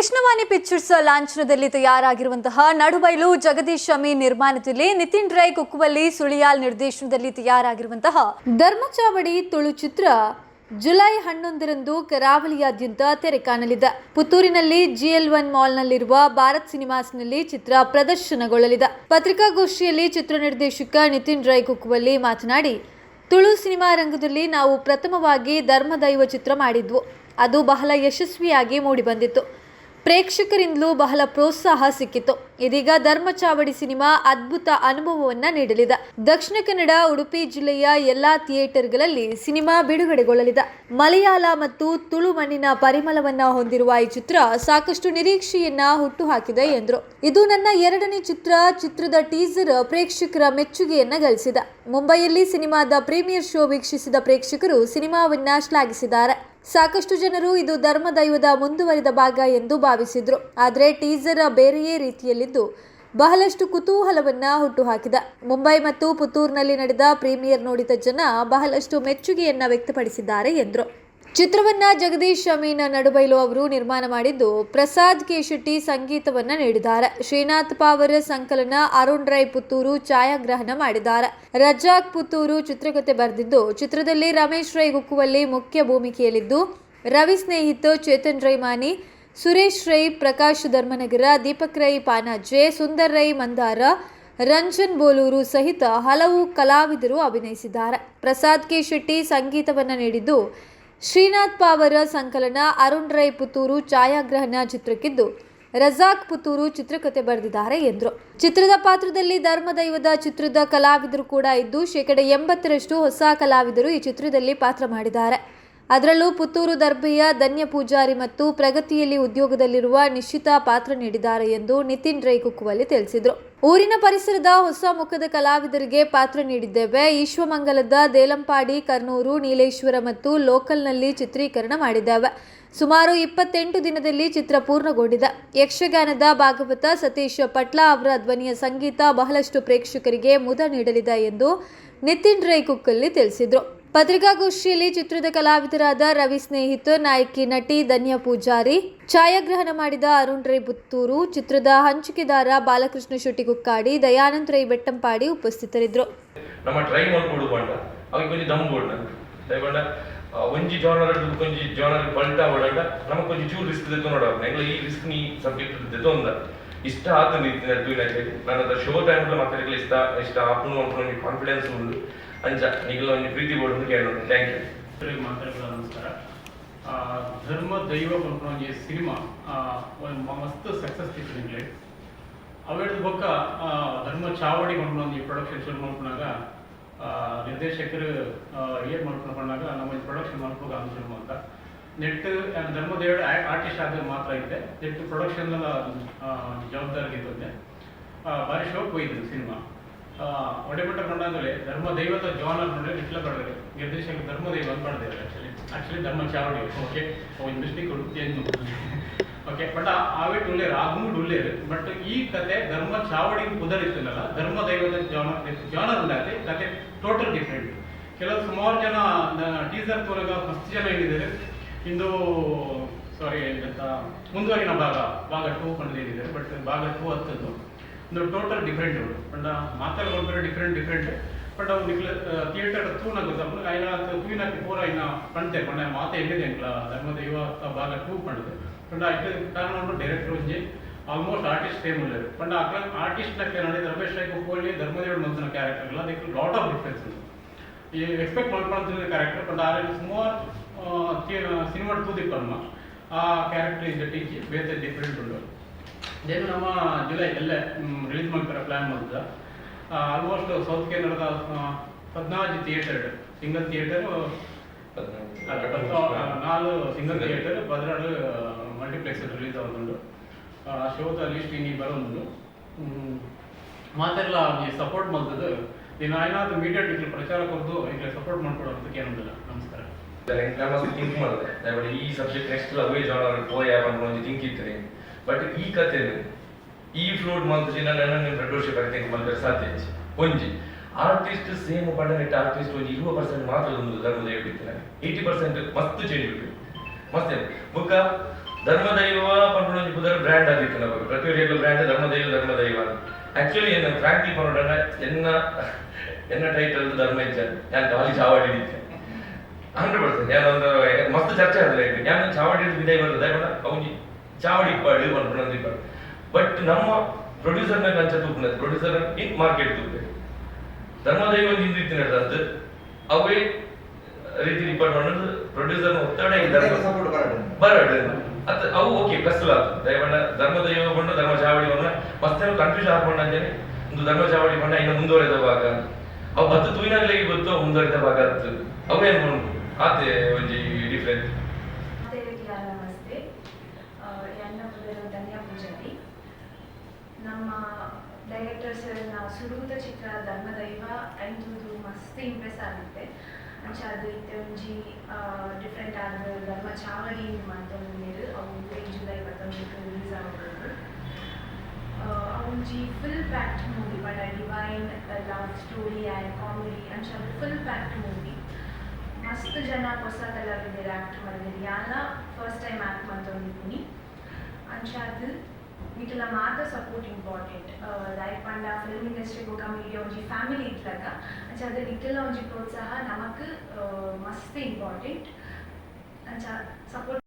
Krishnavani pictures ಲಾಂಛನದಲ್ಲಿ ತಯಾರಾಗಿರುವಂತಹ ನಡುಬೈಲು ಜಗದೀಶ್ ಶಮಿ ನಿರ್ಮಾಣದಲ್ಲಿ ನಿತಿನ್ ರೈ ಕುಕ್ಕುವಲ್ಲಿ ಸುಳಿಯಾಲ್ ನಿರ್ದೇಶನದಲ್ಲಿ ತಯಾರಾಗಿರುವಂತಹ ಧರ್ಮಚಾವಡಿ ತುಳು ಚಿತ್ರ ಜುಲೈ ಹನ್ನೊಂದರಂದು ಕರಾವಳಿಯಾದ್ಯಂತ ತೆರೆ ಕಾಣಲಿದೆ ಪುತ್ತೂರಿನಲ್ಲಿ ಜಿಎಲ್ ಒನ್ ಮಾಲ್ನಲ್ಲಿರುವ ಭಾರತ್ ಸಿನಿಮಾಸ್ನಲ್ಲಿ ಚಿತ್ರ ಪ್ರದರ್ಶನಗೊಳ್ಳಲಿದೆ. ಪತ್ರಿಕಾಗೋಷ್ಠಿಯಲ್ಲಿ ಚಿತ್ರ ನಿರ್ದೇಶಕ ನಿತಿನ್ ರೈ ಕುಕ್ಕುವಲ್ಲಿ ಮಾತನಾಡಿ, ತುಳು ಸಿನಿಮಾ ರಂಗದಲ್ಲಿ ನಾವು ಪ್ರಥಮವಾಗಿ ಧರ್ಮದೈವ ಚಿತ್ರ ಮಾಡಿದ್ವು. ಅದು ಬಹಳ ಯಶಸ್ವಿಯಾಗಿ ಮೂಡಿಬಂದಿತ್ತು. ಪ್ರೇಕ್ಷಕರಿಂದಲೂ ಬಹಳ ಪ್ರೋತ್ಸಾಹ ಸಿಕ್ಕಿತು. ಇದೀಗ ಧರ್ಮ ಚಾವಡಿ ಸಿನಿಮಾ ಅದ್ಭುತ ಅನುಭವವನ್ನ ನೀಡಲಿದೆ. ದಕ್ಷಿಣ ಕನ್ನಡ, ಉಡುಪಿ ಜಿಲ್ಲೆಯ ಎಲ್ಲಾ ಥಿಯೇಟರ್ಗಳಲ್ಲಿ ಸಿನಿಮಾ ಬಿಡುಗಡೆಗೊಳ್ಳಲಿದೆ. ಮಲಯಾಳ ಮತ್ತು ತುಳು ಮಣ್ಣಿನ ಪರಿಮಳವನ್ನ ಹೊಂದಿರುವ ಈ ಚಿತ್ರ ಸಾಕಷ್ಟು ನಿರೀಕ್ಷೆಯನ್ನ ಹುಟ್ಟುಹಾಕಿದೆ ಎಂದರು. ಇದು ನನ್ನ ಎರಡನೇ ಚಿತ್ರ. ಚಿತ್ರದ ಟೀಸರ್ ಪ್ರೇಕ್ಷಕರ ಮೆಚ್ಚುಗೆಯನ್ನ ಗಳಿಸಿದೆ. ಮುಂಬೈಯಲ್ಲಿ ಸಿನಿಮಾದ ಪ್ರೀಮಿಯರ್ ಶೋ ವೀಕ್ಷಿಸಿದ ಪ್ರೇಕ್ಷಕರು ಸಿನಿಮಾವನ್ನ ಶ್ಲಾಘಿಸಿದ್ದಾರೆ. ಸಾಕಷ್ಟು ಜನರು ಇದು ಧರ್ಮದೈವದ ಮುಂದುವರಿದ ಭಾಗ ಎಂದು ಭಾವಿಸಿದ್ರು. ಆದರೆ ಟೀಸರ್ ಬೇರೆಯೇ ರೀತಿಯಲ್ಲಿದ್ದು ಬಹಳಷ್ಟು ಕುತೂಹಲವನ್ನ ಹುಟ್ಟುಹಾಕಿದ. ಮುಂಬೈ ಮತ್ತು ಪುತ್ತೂರಿನಲ್ಲಿ ನಡೆದ ಪ್ರೀಮಿಯರ್ ನೋಡಿದ ಜನ ಬಹಳಷ್ಟು ಮೆಚ್ಚುಗೆಯನ್ನ ವ್ಯಕ್ತಪಡಿಸಿದ್ದಾರೆ ಎಂದರು. ಚಿತ್ರವನ್ನ ಜಗದೀಶ್ ಅಮೀನ ನಡುಬೈಲು ಅವರು ನಿರ್ಮಾಣ ಮಾಡಿದ್ದು ಪ್ರಸಾದ್ ಕೆ ಶೆಟ್ಟಿ ಸಂಗೀತವನ್ನ ನೀಡಿದ್ದಾರೆ. ಶ್ರೀನಾಥ್ ಪಾವರ್ ಸಂಕಲನ, ಅರುಣ್ ರೈ ಪುತ್ತೂರು ಛಾಯಾಗ್ರಹಣ ಮಾಡಿದ್ದಾರೆ. ರಜಾಕ್ ಪುತ್ತೂರು ಚಿತ್ರಕತೆ ಬರೆದಿದ್ದು, ಚಿತ್ರದಲ್ಲಿ ರಮೇಶ್ ರೈ ಗುಕ್ಕುವಲ್ಲಿ ಮುಖ್ಯ ಭೂಮಿಕೆಯಲ್ಲಿದ್ದು, ರವಿ ಸ್ನೇಹಿತ್ ಚೇತನ್ ರೈ ಮಾನಿ ಸುರೇಶ್ ರೈ, ಪ್ರಕಾಶ್ ಧರ್ಮನಗರ, ದೀಪಕ್ ರೈ ಪಾನಾಜೆ, ಸುಂದರ್ ರೈ ಮಂದಾರ, ರಂಜನ್ ಬೋಲೂರು ಸಹಿತ ಹಲವು ಕಲಾವಿದರು ಅಭಿನಯಿಸಿದ್ದಾರೆ. ಪ್ರಸಾದ್ ಕೆ ಶೆಟ್ಟಿ ಸಂಗೀತವನ್ನು ನೀಡಿದ್ದು ಶ್ರೀನಾಥ್ ಪಾವರ ಸಂಕಲನ ಅರುಣ್ ರೈ ಪುತ್ತೂರು ಛಾಯಾಗ್ರಹಣ ಚಿತ್ರಕ್ಕಿದ್ದು. ರಜಾಕ್ ಪುತ್ತೂರು ಚಿತ್ರಕಥೆ ಬರೆದಿದ್ದಾರೆ ಎಂದರು. ಚಿತ್ರದ ಪಾತ್ರದಲ್ಲಿ ಧರ್ಮದೈವದ ಚಿತ್ರದ ಕಲಾವಿದರು ಕೂಡ ಇದ್ದು, ಶೇಕಡ ಎಂಬತ್ತರಷ್ಟು ಹೊಸ ಕಲಾವಿದರು ಈ ಚಿತ್ರದಲ್ಲಿ ಪಾತ್ರ ಮಾಡಿದ್ದಾರೆ. ಅದರಲ್ಲೂ ಪುತ್ತೂರು ದರ್ಬೆಯ ಧನ್ಯ ಪೂಜಾರಿ ಮತ್ತು ಪ್ರಗತಿಯಲ್ಲಿ ಉದ್ಯೋಗದಲ್ಲಿರುವ ನಿಶ್ಚಿತ ಪಾತ್ರ ನೀಡಿದ್ದಾರೆ ಎಂದು ನಿತಿನ್ ರೈ ಕುಕ್ಕುವಲ್ಲಿ ತಿಳಿಸಿದರು. ಊರಿನ ಪರಿಸರದ ಹೊಸ ಮುಖದ ಕಲಾವಿದರಿಗೆ ಪಾತ್ರ ನೀಡಿದ್ದೇವೆ. ಈಶ್ವಮಂಗಲದ ದೇಲಂಪಾಡಿ, ಕರ್ನೂರು, ನೀಲೇಶ್ವರ ಮತ್ತು ಲೋಕಲ್ನಲ್ಲಿ ಚಿತ್ರೀಕರಣ ಮಾಡಿದ್ದೇವೆ. ಸುಮಾರು ಇಪ್ಪತ್ತೆಂಟು ದಿನದಲ್ಲಿ ಚಿತ್ರ ಪೂರ್ಣಗೊಂಡಿದೆ. ಯಕ್ಷಗಾನದ ಭಾಗವತ ಸತೀಶ್ ಪಟ್ಲಾ ಅವರ ಧ್ವನಿಯ ಸಂಗೀತ ಬಹಳಷ್ಟು ಪ್ರೇಕ್ಷಕರಿಗೆ ಮುದ ನೀಡಲಿದೆ ಎಂದು ನಿತಿನ್ ರೈ ಕುಕ್ಕಲ್ಲಿ ತಿಳಿಸಿದರು. ಪತ್ರಿಕಾಗೋಷ್ಠಿಯಲ್ಲಿ ಚಿತ್ರದ ಕಲಾವಿದರಾದ ರವಿ ಸ್ನೇಹಿತ್, ನಾಯಕಿ, ನಟಿ, ಧನ್ಯ ಪೂಜಾರಿ, ಛಾಯಾಗ್ರಹಣ ಮಾಡಿದ ಅರುಣ್ ರೈ ಪುತ್ತೂರು ಚಿತ್ರದ ಹಂಚಿಕೆದಾರ ಬಾಲಕೃಷ್ಣ ಶೆಟ್ಟಿ ಕುಕ್ಕಾಡಿ ದಯಾನಂದ್ ರೈ ಬೆಟ್ಟಂಪಾಡಿ ಉಪಸ್ಥಿತರಿದ್ದರು. ನಮ್ಮ ಟ್ರೈ ಮಾಡ್ಕೊಡು ಬಂಡ ಅವಾಗ ಕೊಂಚ ದಮ್ ಬೋಡ್ನ ದಯಗೊಂಡ ಒಂಜಿ ಜಾನರ್ ಕೊಂಚಿ ಜಾನರ್ ಪಲ್ಟ ಓಡಾಡ ನಮಗೆ ಕೊಂಚ ಚೂರು ರಿಸ್ಕ್ ದೆತ್ತು ನೋಡ ಎಂಗ್ಲ ಈ ರಿಸ್ಕ್ ನೀ ಸಬ್ಜೆಕ್ಟ್ ತೆತ್ತೊಂದ ಇಷ್ಟ ಆತ ಟೂನಾಗೆ ನನ್ನ ಶೋ ಟೈಮ್ಲ ಮಾತಾಡಲಿಕ್ಕೆ ಇಷ್ಟ ಇಷ್ಟ ಆಪುನು ಅನ್ಕೊಂಡು ಕಾನ್ಫಿಡೆನ್ಸ್ ಉಂಡು. ಅಂಚ ನಿಗಲ ಒಂದು ಪ್ರೀತಿ ಬೋರ್ಡ್ ಕೇಳೋಣ ಥ್ಯಾಂಕ್ ಯು ಮಾತಾಡೋದು ನಮಸ್ಕಾರ. ಧರ್ಮ, ದೈವ ಪಂಪನೊಂಜಿ ಸಿನಿಮಾ ಒಂದು ಒಂದ್ ಮಸ್ತ್ ಸಕ್ಸಸ್ ಇತ್ತು ನಿಮಗೆ. ಅವೇಳದ ಬೊಕ್ಕ ಧರ್ಮ ಚಾವಡಿ ಪಂಪನೊಂಜಿ ಪ್ರೊಡಕ್ಷನ್ ಶುರು ಮಾಡ್ಕೊಂಡಾಗ ನಿರ್ದೇಶಕರು ಏನು ಏನ್ ಮಾಡ್ಕೊಂಡಾಗ ನಮ್ಮ ಪ್ರೊಡಕ್ಷನ್ ಮಾಡ್ಕೊಂಡು ಅಂತ ಶುರು ಅಂತ. ನೆಟ್ ಧರ್ಮದೇವ ಆರ್ಟಿಸ್ಟ್ ಆದ್ರೆ ಮಾತ್ರ ಇದೆ ನೆಟ್ ಪ್ರೊಡಕ್ಷನ್ ಜವಾಬ್ದಾರಿ ಇದ್ದಂತೆ ಭಾರಿ ಶೋಕ್ ಹೋಯ್ತು ಸಿನಿಮಾ. ಒಡೆಮಟ್ಟ ಕಂಡಾಗಲೇ ಧರ್ಮ ದೈವತ ಜಾನರ್ ನೋಡಿ ಇಟ್ಲ ಪಡೆದ್ರೆ ನಿರ್ದೇಶಕ ಧರ್ಮ ದೈವ ಅಂತ ಪಡೆದಿದ್ದಾರೆ ಆಕ್ಚುಲಿ ಆಕ್ಚುಲಿ ಧರ್ಮ ಚಾವಡಿ okay mistake change okay but ಆವೆ ಡುಲ್ಲೆ ಆಗೂ ಡುಲ್ಲೆ ಬಟ್ ಈ ಕತೆ ಧರ್ಮ ಚಾವಡಿ ಕುದರಿತ್ತಲ್ಲ ಧರ್ಮ ದೈವದ ಜಾನರ್ ಜಾನರ್ ಅಂದ್ರೆ ಕತೆ ಟೋಟಲ್ ಡಿಫ್ರೆಂಟ್ ಕೆಲವು ಸುಮಾರು ಜನ ಟೀಸರ್ ತೋರಾಗ ಫಸ್ಟ್ ಜನ ಹೇಳಿದ್ದಾರೆ. ಇಂದು ಸಾರಿ ಮುಂದುವರಿನ ಭಾಗ ಭಾಗ ಟೂ ಕಂಡಿದ್ದಾರೆ ಬಟ್ ಭಾಗ ಟೂ ಹತ್ತದ್ದು. ಒಂದು ಟೋಟಲ್ ಡಿಫ್ರೆಂಟ್ ಉಂಟು ಬಟ್ ಮಾತಾಡ್ಕೊಂಡ್ರೆ ಡಿಫ್ರೆಂಟ್ ಡಿಫ್ರೆಂಟ್ ಬಟ್ ಅವ್ರು ನಿಕ್ಲ ಥಿಯೇಟರ್ ತೂನ ಗೊತ್ತಪ್ಪ ಐನ ತೂವಿನ ಪೂರ ಇನ್ನ ಪಂಡ್ತೆ ಪಂಡ ಮಾತೆ ಎಲ್ಲಿದೆ ಅಂಕ್ಲ ಧರ್ಮದೈವ ಭಾಗ ಟೂ ಪಂಡದೆ ಪಂಡ ಐತೆ ಕಾರಣ ಉಂಟು ಡೈರೆಕ್ಟರ್ ಒಂಜಿ ಆಲ್ಮೋಸ್ಟ್ ಆರ್ಟಿಸ್ಟ್ ಸೇಮ್ ಉಳ್ಳರು ಪಂಡ ಅಕ್ಲ ಆರ್ಟಿಸ್ಟ್ ನಕ್ಕೆ ನೋಡಿ ರಮೇಶ್ ರೈ ಕುಕ್ಕೋಳಿ ಧರ್ಮದೇವ್ ಮಂತನ ಕ್ಯಾರೆಕ್ಟರ್ ಅಲ್ಲ ಅದಕ್ಕೆ ಲಾಟ್ ಆಫ್ ಡಿಫ್ರೆನ್ಸ್ ಈ ಎಕ್ಸ್ಪೆಕ್ಟ್ ಮಾಡ್ಕೊಳ್ತಿದ್ದ ಕ್ಯಾರೆಕ್ಟರ್ ಬಟ್ ಆ ಸುಮಾರು ಸಿನಿಮಾ ತೂದಿಪ್ಪಮ್ಮ ಆ ಕ್ಯಾರೆಕ್ಟರ್ ಇಸ್ ಟೀಚಿ ಬೇರೆ ಡಿಫ್ರೆಂಟ್ ಉಂಟು ದೆನ್ ನಮ್ಮ ಜುಲೈ ಎಲ್ಲೇ ರಿಲೀಸ್ ಮಾಡ್ತಾರೆ ಪ್ಲಾನ್ ಮಾಡಿದ ಆಲ್ಮೋಸ್ಟ್ ಸೌತ್ ಕೇರಳದ ಹದಿನಾಲ್ಕು ಥಿಯೇಟರ್ ಸಿಂಗಲ್ ಥಿಯೇಟರ್ ನಾಲ್ಕು ಸಿಂಗಲ್ ಥಿಯೇಟರ್ ಪದಿನಾರು ಮಲ್ಟಿಪ್ಲೆಕ್ಸ್ ರಿಲೀಸ್ ಆಗುದುಂಡು ಶೋದ ಲಿಸ್ಟ್ ಇನ್ನಿ ಬರೋದು. ಮಾತೆಲ್ಲ ಸಪೋರ್ಟ್ ಮಾಡ್ತದೆ. ನೀನು ಏನಾದ್ರು ಮೀಡಿಯಾ ಟಿಕ್ಲಿ ಪ್ರಚಾರ ಕೊಡ್ದು ಈಗ ಸಪೋರ್ಟ್ ಮಾಡ್ಕೊಡೋದಕ್ಕೆ ಇಲ್ಲ ನಮಸ್ಕಾರ. ಥಿಂಕ್ ಮಾಡಿದೆ. ಈ ಸಬ್ಜೆಕ್ಟ್ ನೆಕ್ಸ್ಟ್ ಅವೇ ಪೋಯ್ ಪೋಯ ಅಂತ ಒಂದು ಥಿಂಕ್ ಇತ್ತು ಬಟ್ ಈ ಕತೆ ಈ ಫ್ಲೋಡ್ ಮಂತ್ರಿ ನನ್ನ ನನ್ನ ಫೆಡೋಶಿಪ್ ಆಗ್ತಂಗೆ ಬಂದರೆ ಸಾಧ್ಯ. ಒಂಜಿ ಆರ್ಟಿಸ್ಟ್ ಸೇಮ್ ಪಂಡನೆಟ್ ಆರ್ಟಿಸ್ಟ್ ಒಂದು ಇರುವ ಪರ್ಸೆಂಟ್ ಮಾತ್ರ ಒಂದು ಧರ್ಮದೈವ ನನಗೆ. ಏಯ್ಟಿ ಪರ್ಸೆಂಟ್ ಮಸ್ತ್ ಚೇಂಜ್ ಬಿಟ್ಟು. ಮಸ್ತ್ ಬುಕ್ಕ ಧರ್ಮದೈವ ಪಂಡ ಬ್ರ್ಯಾಂಡ್ ಆಗಿತ್ತು ಪ್ರತಿ ಪ್ರತಿಯೊಂದು ಬ್ರ್ಯಾಂಡ್ ಧರ್ಮದೈವ ಧರ್ಮದೈವ ಆಕ್ಚುಲಿ ಏನು ಫ್ರಾಂಕ್ಲಿ ಪನ್ನೋಡ ಎನ್ನ ಎನ್ನ ಟೈಟಲ್ ಧರ್ಮ ಇಚ್ಛೆ ನಾನು ಖಾಲಿ ಚಾವಾಡಿ ಇದ್ದೆ ಹಂಡ್ರೆಡ್ ಪರ್ಸೆಂಟ್ ಮಸ್ತ್ ಚರ್ಚೆ ಆಗಲ್ಲ ಯಾರು ಚಾವಾಡಿ ಚಾವಡಿ ವಿದಯ ಬರ್ತದೆ ದಯಮಾಡ ಅವ್ನಿ ಚಾವಡಿ ಅನ್ಕೊಂಡ್ ಇಪ್ಪಾಡು ಬಟ್ ನಮ್ಮ ಪ್ರೊಡ್ಯೂಸರ್ನ ಕಂಚ ಅಂಚ ತೂಪುನದು ಪ್ರೊಡ್ಯೂಸರ್ ಇನ್ ಮಾರ್ಕೆಟ್ ತೂಪೆ ಧರ್ಮದೈವ ನಿಂದಿತ್ತಿನ ಅದು. ಅವೇ ರೀತಿ ರಿಪೋರ್ಟ್ ಮಾಡೋದು ಪ್ರೊಡ್ಯೂಸರ್ ಒತ್ತಡ ಬರಡ ಅತ್ ಅವು ಓಕೆ ಕಸಲ ದಯವಣ್ಣ ಧರ್ಮದೈವ ಬಂಡು ಧರ್ಮ ಚಾವಡಿ ಬಣ್ಣ ಮತ್ತೆ ಕನ್ಫ್ಯೂಸ್ ಹಾಕೊಂಡ ಅಂಜನೆ ಒಂದು ಧರ್ಮ ಚಾವಡಿ ಬಣ್ಣ ಇನ್ನು ಮುಂದುವರೆದ ಭಾಗ. ಅವು ಬತ್ತು ತೂಯಿನಲ್ಲಿ ಗೊತ್ತು ಮುಂದುವರೆದ ಭಾಗ ಅತ್ತು ಅವೇ ಅನ್ಕೊಂಡು ಆತೆ ಒಂಜಿ ಡಿಫ್ರೆಂಟ್ ಮೊದಲು ಧನ್ಯ ಪೂಜಾರಿ. ನಮ್ಮ ಡೈರೆಕ್ಟರ್ ಸರ್ ನಾವು ಸುಡುವುದ ಚಿತ್ರ, ಧರ್ಮದೈವ ಐದು ಮಸ್ತ್ ಇಂಪ್ರೆಸ್ ಆಗುತ್ತೆ. ಅಂಚ ಅದು ಇತ್ತೆ ಒಂಜಿ ಡಿಫ್ರೆಂಟ್ ಆದ ಧರ್ಮ ಚಾವಡಿ ಮಾಡ್ತೊಂದು ಅವು ಈ ಜುಲೈ ಇಪ್ಪತ್ತೊಂದಕ್ಕೆ ರಿಲೀಸ್ ಆಗ್ಬೋದು ಅವಂಜಿ full packed movie but divine love story and comedy ಅಂಚ ಅದು ಫುಲ್ ಪ್ಯಾಕ್ಟ್ ಮೂವಿ ಮಸ್ತ್ ಜನ ಹೊಸ ಕಲಾವಿದರು ಆ್ಯಕ್ಟ್ ಮಾಡಿದ್ರು ಯಾನ ಫಸ್ಟ್ ಟೈಮ್ ಆ್ಯಕ್ಟ್ ಮಾಡ್ತೊಂದಿದ್ದೀನಿ അൻഷാദ് వీటిలో మాట సపోర్ట్ ఇంపార్టెంಟ್ ಲೈಫ್ ಅಂಡ ಫಿಲ್ಮ್ ಇಂಡಸ್ಟ್ರಿ ಹೋಗ ಮೀಡಿಯಾ ಒಂಜಿ ಫ್ಯಾಮಿಲಿ ಇತ್ತಲಾಗ ಅಂಚ ಅದ ಇಟ್ಟೆಲ್ಲ ಒಂಜಿ ಪ್ರೋತ್ಸಾಹ ನಮಕ್ ಮಸ್ತ್ ಇಂಪಾರ್ಟೆಂಟ್ ಅಂಚ ಸಪೋರ್ಟ್